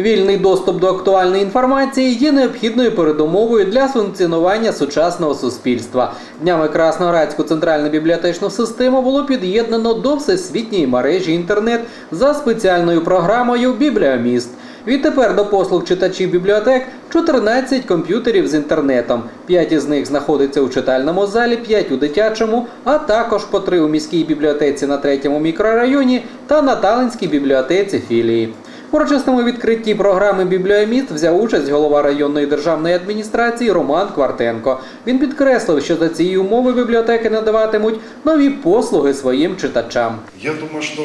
Вільний доступ до актуальної інформації є необхідною передумовою для функціонування сучасного суспільства. Днями Красноградську центральну бібліотечну систему було під'єднано до всесвітньої мережі інтернет за спеціальною програмою Бібліоміст. Відтепер до послуг читачів бібліотек 14 комп'ютерів з інтернетом. П'ять із них знаходиться у читальному залі, 5 у дитячому, а також по три у міській бібліотеці на третьому мікрорайоні та на Талинській бібліотеці філії. В урочистому відкритті програми Бібліоміст взяв участь голова районної державної адміністрації Роман Квартенко. Він підкреслив, що за цієї умови бібліотеки надаватимуть нові послуги своїм читачам. Я думаю, что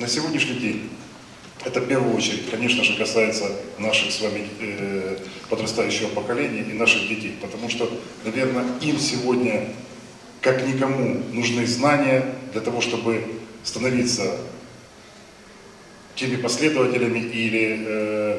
на сегодняшний день это в первую очередь, конечно же, касается наших с вами э, подрастающего поколения и наших детей, потому что, наверное, им сегодня, как никому, нужны знания для того, чтобы становиться теми последователями или э,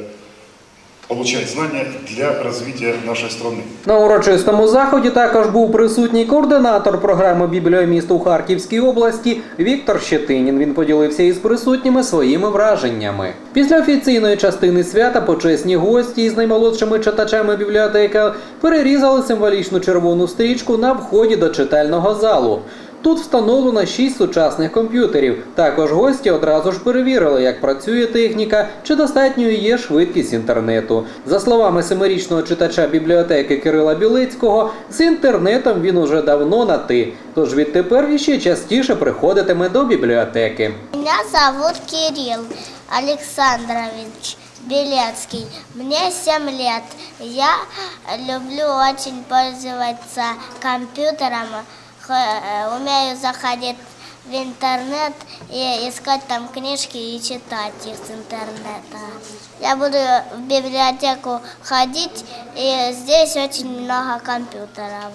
получать знания для развития нашей страны. На урочистому заході також був присутній координатор програми Бібліоміст у Харківській області Віктор Щетинін. Він поділився із присутніми своїми враженнями. Після офіційної частини свята почесні гості із наймолодшими читачами бібліотека перерізали символічну червону стрічку на вході до читального залу. Тут встановлено 6 сучасних комп'ютерів. Також гості одразу ж перевірили, як працює техніка, чи достатньою є швидкість інтернету. За словами семирічного читача бібліотеки Кирила Білицького, з інтернетом він уже давно на ти. Тож відтепер іще частіше приходитиме до бібліотеки. Меня зовут Кирилл Александрович Белецкий. Мне 7 лет. Я люблю очень пользоваться компьютером. Э, Умею заходить в интернет и искать там книжки и читать их с интернета. Я буду в библиотеку ходить, и здесь очень много компьютеров.